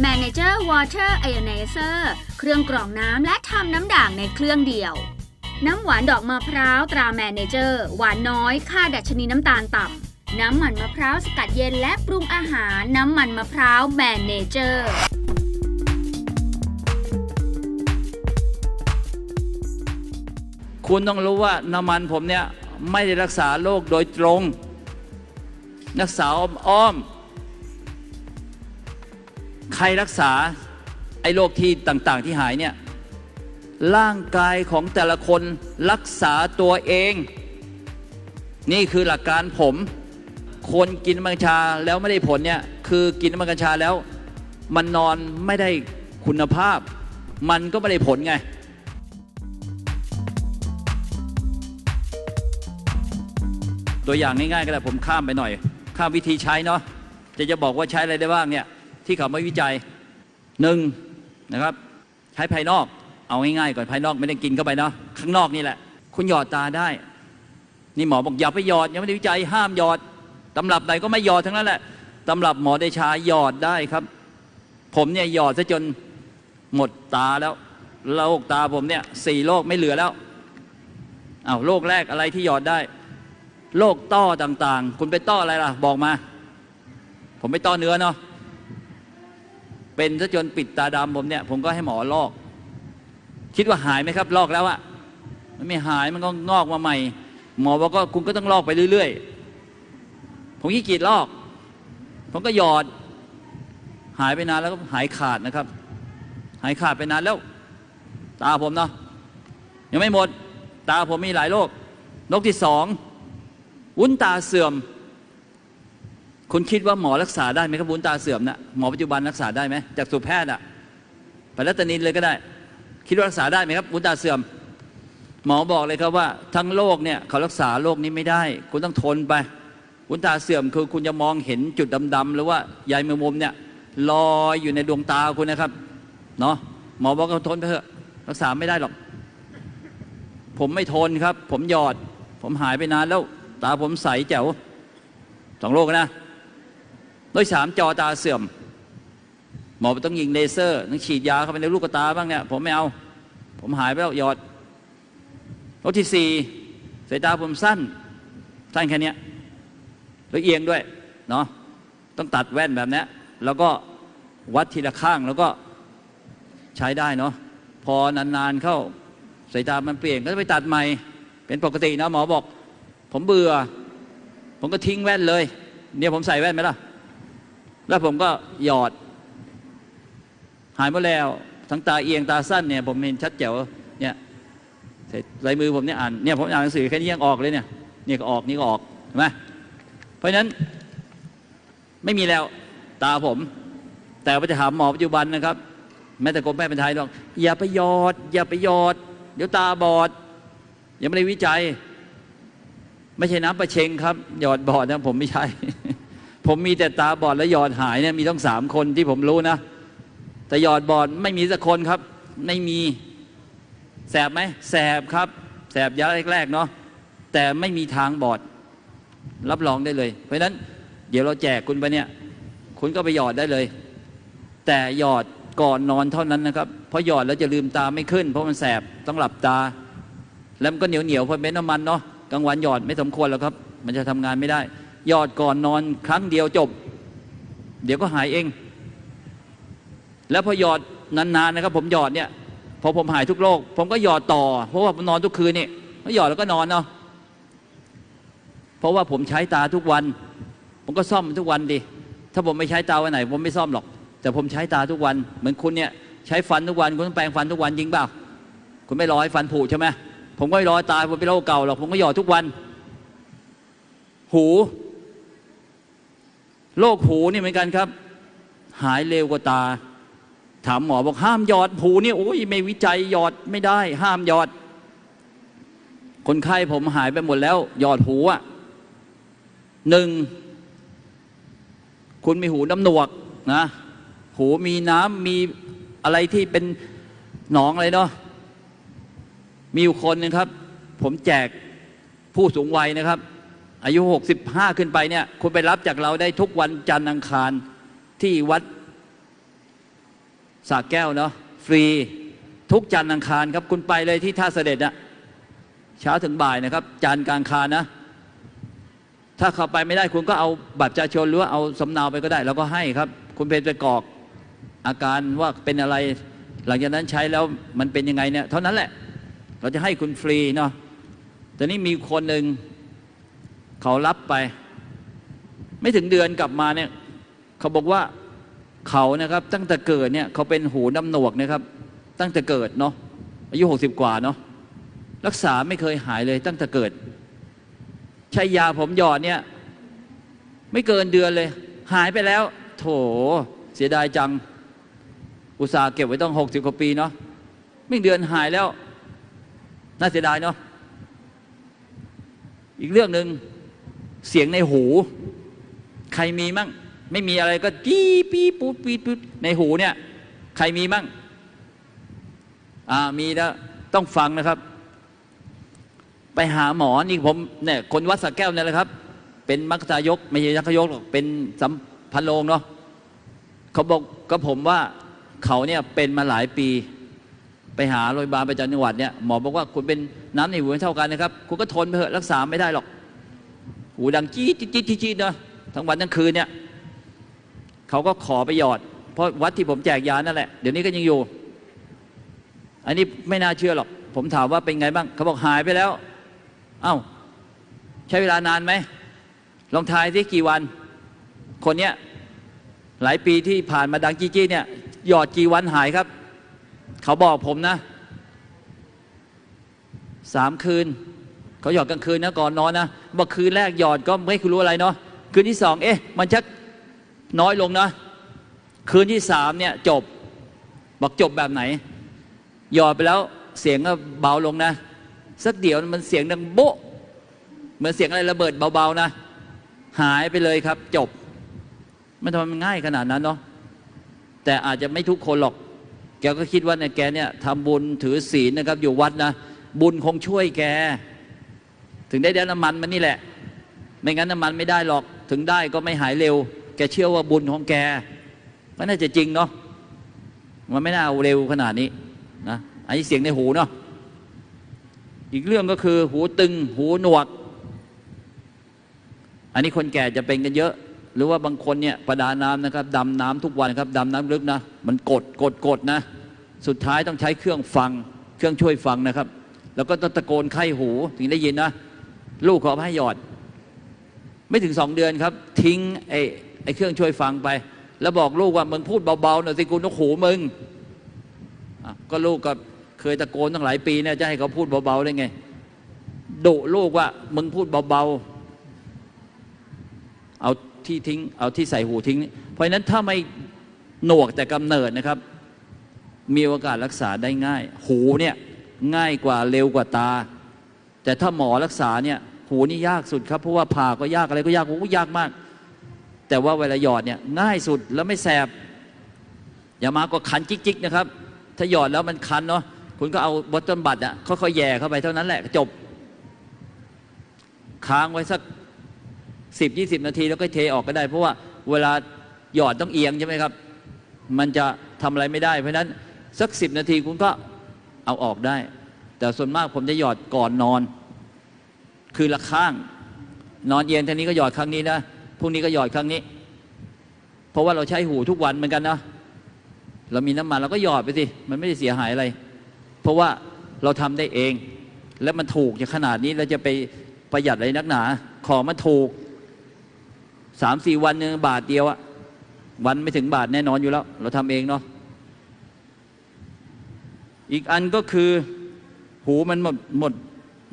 Manager Water Ionizer เครื่องกรองน้ำและทำน้ำด่างในเครื่องเดียว น้ำหวานดอกมะพร้าวตรา Manager หวานน้อยค่าดัชนีน้ำตาลต่ำ น้ำมันมะพร้าวสกัดเย็นและปรุงอาหารน้ำมันมะพร้าว Manager คุณต้องรู้ว่าน้ำมันผมเนี่ย ไม่ได้รักษาโรคโดยตรง รักษาอ้อม ใครรักษาไอ้โรคที่ต่างๆที่หายเนี่ยร่างกายของแต่ละคนรักษาตัวเอง นี่คือหลักการผม คนกินมังชาแล้วไม่ได้ผลเนี่ยคือกินมังชาแล้ว มันนอนไม่ได้คุณภาพ มันก็ไม่ได้ผลไงตัวอย่างง่ายๆก็ได้ผมข้ามไปหน่อย ข้ามวิธีใช้เนาะจะจะบอกว่าใช้อะไรได้บ้างเนี่ย ที่เขาไม่วิจัยหนึ่งนะครับใช้ภายนอกเอาง่ายๆก่อนภายนอกไม่ได้กินเข้าไปเนาะข้างนอกนี่แหละ คุณหยอดตาได้ นี่หมอบอกอย่าไปหยอดยังไม่ได้วิจัยห้ามหยอดตำรับไหนก็ไม่หยอดทั้งนั้นแหละตำรับหมอเดชาหยอดได้ครับ ผมเนี่ยหยอดซะจนหมดตาแล้วโรคตาผมเนี่ยสี่โรคไม่เหลือแล้วอ้าวโรคแรกอะไรที่หยอดได้โรคต้อต่างๆ คุณเป็นต้ออะไรล่ะ บอกมา ผมไม่ต้อเนื้อเนาะ เป็นซะจนปิดตาดำผมเนี่ย ผมก็ให้หมอลอก คิดว่าหายไหมครับ ลอกแล้วอะมันไม่หายมันก็งอกมาใหม่ หมอบอกก็คุณก็ต้องลอกไปเรื่อยๆ ผมขี้เกียจลอก ผมก็หยอด หายไปนานแล้วก็หายขาดนะครับ หายขาดไปนานแล้ว ตาผมเนาะยังไม่หมด ตาผมมีหลายโรคโรคที่สองวุ้นตาเสื่อม คุณคิดว่าหมอรักษาได้ไหมครับวุ้นตาเสื่อมนะหมอปัจจุบันรักษาได้ไหมจากสูแพทย์อะไปรัตนินเลยก็ได้ คิดว่ารักษาได้ไหมครับวุ้นตาเสื่อม หมอบอกเลยครับว่า ทั้งโลกเนี่ยเขารักษาโรคนี้ไม่ได้ คุณต้องทนไปวุ้นตาเสื่อมคือคุณจะมองเห็นจุดดำๆหรือว่าใยแมงมุมเนี่ยลอยอยู่ในดวงตาคุณนะครับเนาะหมอบอกก็ทนไปเถอะรักษาไม่ได้หรอก ผมไม่ทนครับ ผมหยอด ผมหายไปนานแล้ว ตาผมใสแจ๋วสองโรคนะ โดยสามจอตาเสื่อม หมอต้องยิงเลเซอร์ต้องฉีดยาเข้าไปในลูกตาบ้างเนี่ยผมไม่เอา ผมหายไปแล้วหยอดรคที่สี่สายตาผมสั้น สั้นแค่นี้แล้วเอียงด้วยเนาะต้องตัดแว่นแบบนี้แล้วก็วัดทีละข้างแล้วก็ใช้ได้เนาะพอนานๆเข้าสายตามันเปลี่ยนก็จะไปตัดใหม่ เป็นปกตินะหมอบอก ผมเบื่อ ผมก็ทิ้งแว่นเลย เนี่ยผมใส่แว่นไหมล่ะ แล้วผมก็หยอด หายหมดแล้วทั้งตาเอียงตาสั้นเนี่ยผมเห็นชัดแจ๋วเนี่ยลายมือผมเนี่ยอ่านเนี่ยผมอ่านหนังสือแค่นี้ยังออกเลยเนี่ยนี่ก็ออกนี่ก็ออกเห็นไหมเพราะฉะนั้นไม่มีแล้วตาผม แต่ว่าจะถามหมอปัจจุบันนะครับ แม้แต่กรมแพทย์แผนไทยบอกอย่าไปหยอด อย่าไปหยอด เดี๋ยวตาบอดยังไม่ได้วิจัย ไม่ใช่น้ำประเชงครับ หยอดบอดนะผมไม่ใช่ ผมมีแต่ตาบอดและหยอดหายเนี่ยมีต้องสามคนที่ผมรู้นะ แต่หยอดบอดไม่มีสักคนครับ ไม่มี แสบไหมแสบครับ แสบยาแรกๆเนาะแต่ไม่มีทางบอด รับรองได้เลย เพราะฉะนั้น เดี๋ยวเราแจกคุณไปเนี่ย คุณก็ไปหยอดได้เลย แต่หยอดก่อนนอนเท่านั้นนะครับ เพราะหยอดแล้วจะลืมตาไม่ขึ้น เพราะมันแสบต้องหลับตา แล้วมันก็เหนียวเหนียวๆเพราะเป็นน้ำมันเนาะกลางวันหยอดไม่สมควรแล้วครับ มันจะทำงานไม่ได้ ยอดก่อนนอนครั้งเดียวจบ เดี๋ยวก็หายเอง แล้วพอหยอดนานๆนะครับ ผมหยอดเนี่ยพอผมหายทุกโรคผมก็หยอดต่อ เพราะว่าผมนอนทุกคืนนี่ก็หยอดแล้วก็นอนเนาะเพราะว่าผมใช้ตาทุกวัน ผมก็ซ่อมทุกวันดิถ้าผมไม่ใช้ตาวันไหน ผมไม่ซ่อมหรอก แต่ผมใช้ตาทุกวัน เหมือนคุณเนี่ยใช้ฟันทุกวันคุณแปรงฟันทุกวันจริงเปล่าคุณไม่รอให้ฟันผุใช่ไหมผมก็ไม่รอตายผมเป็นโรคเก่าหรอกผมก็หยอดทุกวัน หู โรคหูนี่เหมือนกันครับ หายเร็วกว่าตา ถามหมอบอกห้ามหยอดหูนี่โอ้ยไม่วิจัยหยอดไม่ได้ ห้ามหยอด คนไข้ผมหายไปหมดแล้ว หยอดหูอะหนึ่งคุณมีหูน้ำหนวกนะหูมีน้ำมีอะไรที่เป็นหนองอะไรเนาะมีอยู่คนนึงครับ ผมแจกผู้สูงวัยนะครับ อายุ 65 ขึ้นไปเนี่ยคุณไปรับจากเราได้ทุกวันจันทร์อังคารที่วัดสระแก้วเนาะฟรีทุกจันทร์อังคารครับคุณไปเลยที่ท่าเสด็จอะเช้าถึงบ่ายนะครับ จันทร์กลางคารนะ ถ้าเข้าไปไม่ได้คุณก็เอาบัตรประชาชนหรือว่าเอาสำเนาไปก็ได้แล้วก็ให้ครับ คุณเป็นไปกรอกอาการว่าเป็นอะไร หลังจากนั้นใช้แล้วมันเป็นยังไงเนี่ยเท่านั้นแหละ เราจะให้คุณฟรีเนาะแต่นี่มีคนหนึ่ง เขารับไป ไม่ถึงเดือนกลับมาเนี่ย เขาบอกว่าเขานะครับ ตั้งแต่เกิดเนี่ยเขาเป็นหูน้ำหนวกนะครับ ตั้งแต่เกิดเนาะอายุ60กว่าเนาะรักษาไม่เคยหายเลย ตั้งแต่เกิดใช้ยาผมหยอดเนี่ย ไม่เกินเดือนเลย หายไปแล้ว โถเสียดายจัง อุตส่าห์เก็บไว้ต้อง60กว่าปีเนาะไม่เดือนหายแล้ว น่าเสียดายเนาะอีกเรื่องหนึ่ง เสียงในหู ใครมีมั่ง ไม่มีอะไรก็จี้ปีปูดปีดปูดในหูเนี่ย ใครมีมั่ง อ่ามีแล้วต้องฟังนะครับ ไปหาหมอนี่ผมเนี่ยคนวัดสระแก้วเนี่ยแหละครับ เป็นมัคคายก ไม่ใช่ยักยกหรอกเป็นสัมพันโลงเนาะเขาบอกกับผมว่าเขาเนี่ยเป็นมาหลายปี ไปหาโรงพยาบาลประจำจังหวัดเนี่ยหมอบอกว่าคุณเป็นน้ำในหูเท่ากันนะครับ คุณก็ทนไปเถอะรักษาไม่ได้หรอก หูดังจี๊ดจี๊ดจี๊ดจี๊ดเนาะทั้งวันทั้งคืนเนี่ยเขาก็ขอไปหยอด เพราะวัดที่ผมแจกยานั่นแหละ เดี๋ยวนี้ก็ยังอยู่ อันนี้ไม่น่าเชื่อหรอก ผมถามว่าเป็นไงบ้าง เขาบอกหายไปแล้ว เอ้า ใช้เวลานานไหม ลองทายสิกี่วัน คนเนี้ยหลายปีที่ผ่านมาดังจี้ๆเนี่ย หยอดกี่วันหายครับ เขาบอกผมนะสามคืน เขาหยอดกลางคืนนะก่อนนอนนะบอกคืนแรกหยอดก็ไม่รู้อะไรเนาะคืนที่สองเอ๊ะมันชักน้อยลงนะคืนที่สามเนี่ยจบบอกจบแบบไหน หยอดไปแล้วเสียงก็เบาลงนะ สักเดี๋ยวมันเสียงดังโบ๊ะเหมือนเสียงอะไรระเบิดเบาๆนะ หายไปเลยครับ จบไม่ทำไมมันง่ายขนาดนั้นเนาะแต่อาจจะไม่ทุกคนหรอก แกก็คิดว่าเนี่ยแกเนี่ยทำบุญถือศีลนะครับ อยู่วัดนะ บุญคงช่วยแก ถึงได้ได้น้ำมันมันนี่แหละ ไม่งั้นน้ำมันไม่ได้หรอกถึงได้ก็ไม่หายเร็ว แกเชื่อว่าบุญของแกก็น่าจะจริงเนาะมันไม่น่าเอาเร็วขนาดนี้นะอันนี้เสียงในหูเนาะอีกเรื่องก็คือ หูตึง หูหนวก อันนี้คนแก่จะเป็นกันเยอะ หรือว่าบางคนเนี่ยประดาน้ำนะครับดำน้ำทุกวันครับดำน้ำลึกนะ มันกดกดกดนะ สุดท้ายต้องใช้เครื่องฟัง เครื่องช่วยฟังนะครับ แล้วก็ต้องตะโกนไข้หูถึงได้ยินนะ ลูกขอให้หยอด ไม่ถึงสองเดือนครับ ทิ้งไอ้ไอ้เครื่องช่วยฟังไป แล้วบอกลูกว่ามึงพูดเบาๆหน่อยสิกูนกหูมึงก็ลูกก็เคยตะโกนตั้งหลายปีเนี่ยจะให้เขาพูดเบาๆได้ไงดุลูกว่ามึงพูดเบาๆ เอาที่ทิ้ง เอาที่ใส่หูทิ้ง เพราะฉะนั้นถ้าไม่หนวกแต่กำเนิดนะครับ มีโอกาสรักษาได้ง่าย หูเนี่ยง่ายกว่าเร็วกว่าตา แต่ถ้าหมอรักษาเนี่ย หูนี่ยากสุดครับเพราะว่าผ่าก็ยากอะไรก็ยากโอ้ยากมาก แต่ว่าเวลาหยอดเนี่ยง่ายสุดแล้วไม่แสบอย่ามาก็คันจิกๆนะครับ ถ้าหยอดแล้วมันคันเนาะคุณก็เอาบอตเทิลบัตอะค่อยๆแย่เข้าไปเท่านั้นแหละจบ ค้างไว้สักสิบยี่สิบนาทีแล้วก็เทออกก็ได้ เพราะว่าเวลาหยอดต้องเอียงใช่ไหมครับ มันจะทำอะไรไม่ได้ เพราะนั้นสักสิบนาทีคุณก็เอาออกได้ แต่ส่วนมากผมจะหยอดก่อนนอน คือละข้าง นอนเอียงทีนี้ก็หยอดครั้งนี้นะพรุ่งนี้ก็หยอดครั้งนี้ เพราะว่าเราใช้หูทุกวันเหมือนกันนะเรามีน้ำมันเราก็หยอดไปสิมันไม่ได้เสียหายอะไร เพราะว่าเราทำได้เอง แล้วมันถูกจะขนาดนี้เราจะไปประหยัดอะไรนักหนา ของมันถูกสามสี่วันหนึงบาทเดียวอะวันไม่ถึงบาทแน่นอนอยู่แล้ว เราทำเองเนาะอีกอันก็คือ หูมันหมดหมด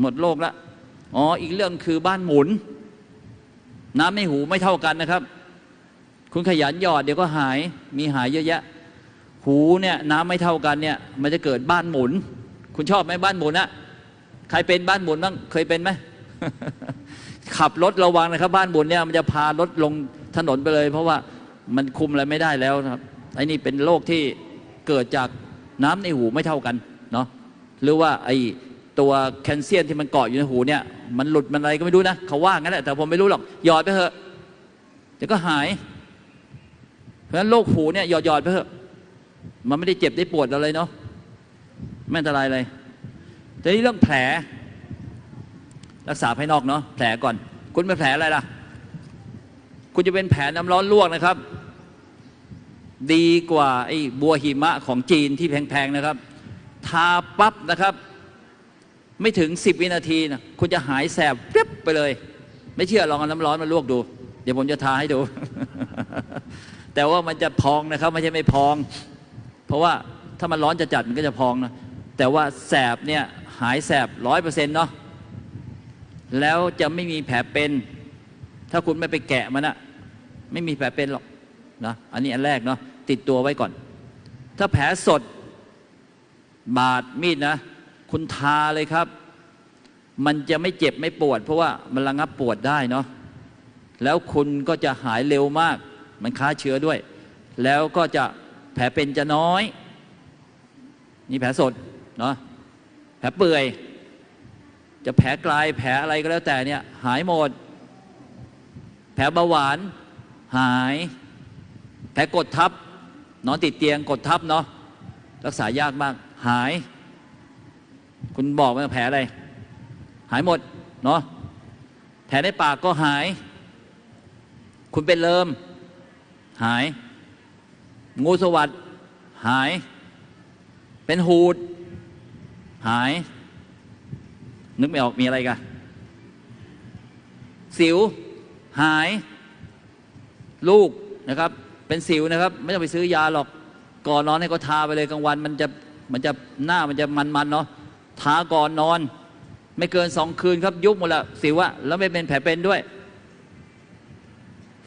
หมดโลกแล้ว อ๋ออีกเรื่องคือบ้านหมุน น้ำในหูไม่เท่ากันนะครับ คุณขยันหยอดเดี๋ยวก็หายมีหายเยอะแยะ หูเนี่ยน้ำไม่เท่ากันเนี่ย มันจะเกิดบ้านหมุน คุณชอบไหมบ้านหมุนอะใครเป็นบ้านหมุนบ้างเคยเป็นไหมขับรถระวังนะครับ บ้านหมุนเนี่ยมันจะพารถลงถนนไปเลย เพราะว่ามันคุมอะไรไม่ได้แล้วนะครับไอ้นี่เป็นโรคที่เกิดจากน้ำในหูไม่เท่ากันเนาะหรือว่าไอ้ ตัวแคลเซียมที่มันเกาะอยู่ในหูเนี่ย มันหลุดมันอะไรก็ไม่รู้นะเขาว่างั้นแหละแต่ผมไม่รู้หรอกหยอดไปเถอะเดี๋ยวก็หาย เพราะฉะนั้นโรคหูเนี่ยหยอดหยอดไปเถอะมันไม่ได้เจ็บได้ปวดอะไรเนาะไม่อันตรายเลยแต่นี่เรื่องแผล รักษาภายนอกเนาะแผลก่อน คุณเป็นแผลอะไรล่ะ คุณจะเป็นแผลน้ำร้อนลวกนะครับ ดีกว่าไอ้บัวหิมะของจีนที่แพงๆนะครับ ทาปั๊บนะครับ ไม่ถึง10วินาทีนะคุณจะหายแสบเปรียบไปเลย ไม่เชื่อลองเอาน้ำร้อนมาลวกดู เดี๋ยวผมจะทาให้ดู แต่ว่ามันจะพองนะครับไม่ใช่ไม่พอง เพราะว่าถ้ามันร้อนจะจัดมันก็จะพองนะแต่ว่าแสบเนี่ยหายแสบร้อยเปอร์เซ็นต์เนาะแล้วจะไม่มีแผลเป็น ถ้าคุณไม่ไปแกะมันอะไม่มีแผลเป็นหรอกนะอันนี้อันแรกเนาะติดตัวไว้ก่อน ถ้าแผลสดบาดมีดนะ คุณทาเลยครับ มันจะไม่เจ็บไม่ปวด เพราะว่ามันระงับปวดได้เนาะแล้วคุณก็จะหายเร็วมาก มันฆ่าเชื้อด้วย แล้วก็จะแผลเป็นจะน้อย นี่แผลสดเนาะแผลเปื่อย จะแผลกลายแผลอะไรก็แล้วแต่เนี่ยหายหมด แผลเบาหวานหาย แผลกดทับนอนติดเตียงกดทับเนาะรักษายากมากหาย คุณบอกว่าแผลอะไร หายหมดเนาะแผลในปากก็หาย คุณเป็นเลิม หาย งูสวัสดหาย เป็นหูด หาย นึกไม่ออกมีอะไรกันสิว หาย ลูกนะครับ เป็นสิวนะครับ ไม่ต้องไปซื้อยาหรอกก่อนนอนให้ก็ทาไปเลยกลางวัน มันจะมันจะหน้ามันจะมันๆเนาะ ทาก่อนนอน ไม่เกินสองคืนครับ ยุบหมดแล้วสิวะแล้วไม่เป็นแผลเป็นด้วย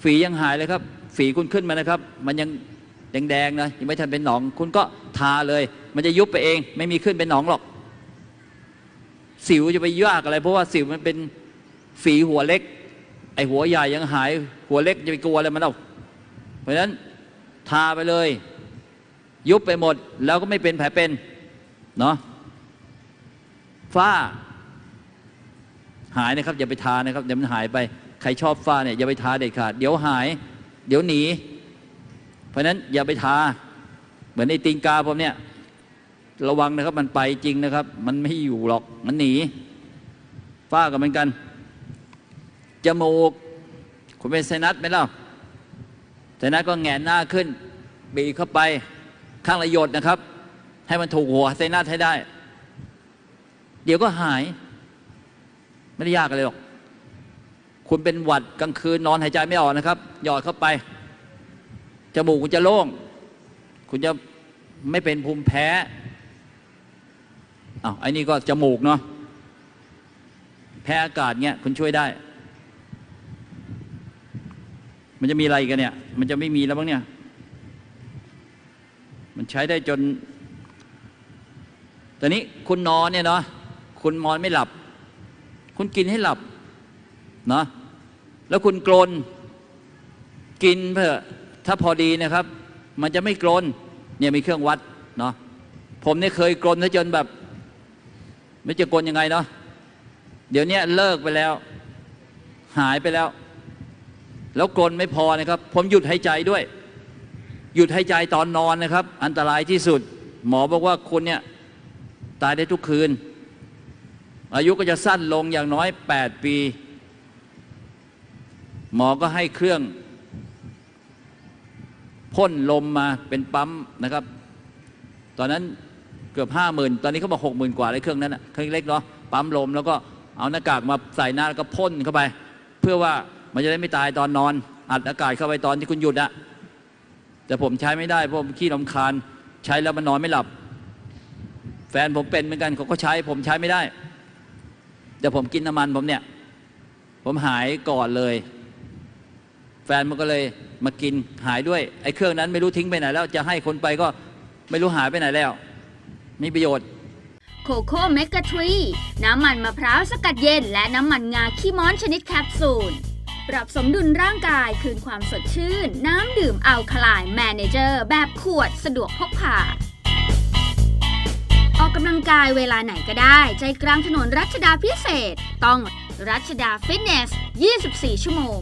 ฝียังหายเลยครับ ฝีคุณขึ้นมานะครับ มันยังแดงๆนะยังไม่ทันเป็นหนอง คุณก็ทาเลย มันจะยุบไปเอง ไม่มีขึ้นเป็นหนองหรอก สิวจะไปยากอะไร เพราะว่าสิวมันเป็นฝีหัวเล็ก ไอหัวใหญ่ยังหาย หัวเล็กจะไปกลัวอะไรมันเอาเพราะฉะนั้นทาไปเลย ยุบไปหมด แล้วก็ไม่เป็นแผลเป็น เนาะ ฝ้า หายนะครับ อย่าไปทานะครับเดี๋ยวมันหายไป ใครชอบฝ้าเนี่ยอย่าไปทาเด็ดขาดเดี๋ยวหาย เดี๋ยวหนี เพราะฉะนั้นอย่าไปทา เหมือนไอ้ติงกาผมเนี่ย ระวังนะครับ มันไปจริงนะครับ มันไม่อยู่หรอกมันหนี ฝ้าก็เหมือนกันจมูกคุณเป็นไซนัสไหมเล่าไซนัสก็แหงนหน้าขึ้น บีเข้าไปข้างละหยดนะครับ ให้มันถูกหัวไซนัสให้ได้ เดี๋ยวก็หาย ไม่ได้ยากอะไรหรอก คุณเป็นหวัดกลางคืนนอนหายใจไม่ออกนะครับ หยอดเข้าไป จมูกคุณจะโล่ง คุณจะไม่เป็นภูมิแพ้อ้าวไอ้นี่ก็จมูกเนาะ แพ้อากาศเงี้ยคุณช่วยได้ มันจะมีอะไรกันเนี่ย มันจะไม่มีแล้วบ้างเนี่ย มันใช้ได้จนตอนนี้คุณนอนเนี่ยเนาะ คุณนอนไม่หลับ คุณกินให้หลับเนาะแล้วคุณกรนกินเพื่อถ้าพอดีนะครับ มันจะไม่กรนเนี่ยมีเครื่องวัดเนาะผมเนี่ยเคยกรนจนแบบ ไม่จะกรนยังไงเนาะเดี๋ยวนี้เลิกไปแล้ว หายไปแล้ว แล้วกรนไม่พอนะครับ ผมหยุดหายใจด้วย หยุดหายใจตอนนอนนะครับ อันตรายที่สุด หมอบอกว่าคุณเนี่ยตายได้ทุกคืน อายุก็จะสั้นลงอย่างน้อย 8 ปี หมอก็ให้เครื่องพ่นลมมาเป็นปั๊มนะครับ ตอนนั้นเกือบห้าหมื่นตอนนี้เขาบอกหกหมื่นกว่าเลยเครื่องนั้นนะเครื่องเล็กเนาะปั๊มลมแล้วก็เอาหน้ากากมาใส่หน้าแล้วก็พ่นเข้าไป เพื่อว่ามันจะได้ไม่ตายตอนนอน อัดอากาศเข้าไปตอนที่คุณหยุดอะแต่ผมใช้ไม่ได้เพราะผมขี้ลำคาญ ใช้แล้วมันนอนไม่หลับ แฟนผมเป็นเหมือนกันเขาก็ใช้ผมใช้ไม่ได้ แต่ผมกินน้ำมันผมเนี่ย ผมหายก่อนเลย แฟนมันก็เลยมากินหายด้วย ไอ้เครื่องนั้นไม่รู้ทิ้งไปไหนแล้ว จะให้คนไปก็ไม่รู้หายไปไหนแล้ว มีประโยชน์โคโค่เมกะทรีน้ำมันมะพร้าวสกัดเย็น และน้ำมันงาขี้ม้อนชนิดแคปซูล ปรับสมดุลร่างกายคืนความสดชื่น น้ำดื่มอัลคลน์แมเนเจอร์ แบบขวดสะดวกพกพา ออกกำลังกายเวลาไหนก็ได้ ใจกลางถนนรัชดาพิเศษ ต้องรัชดาฟิตเนส 24 ชั่วโมง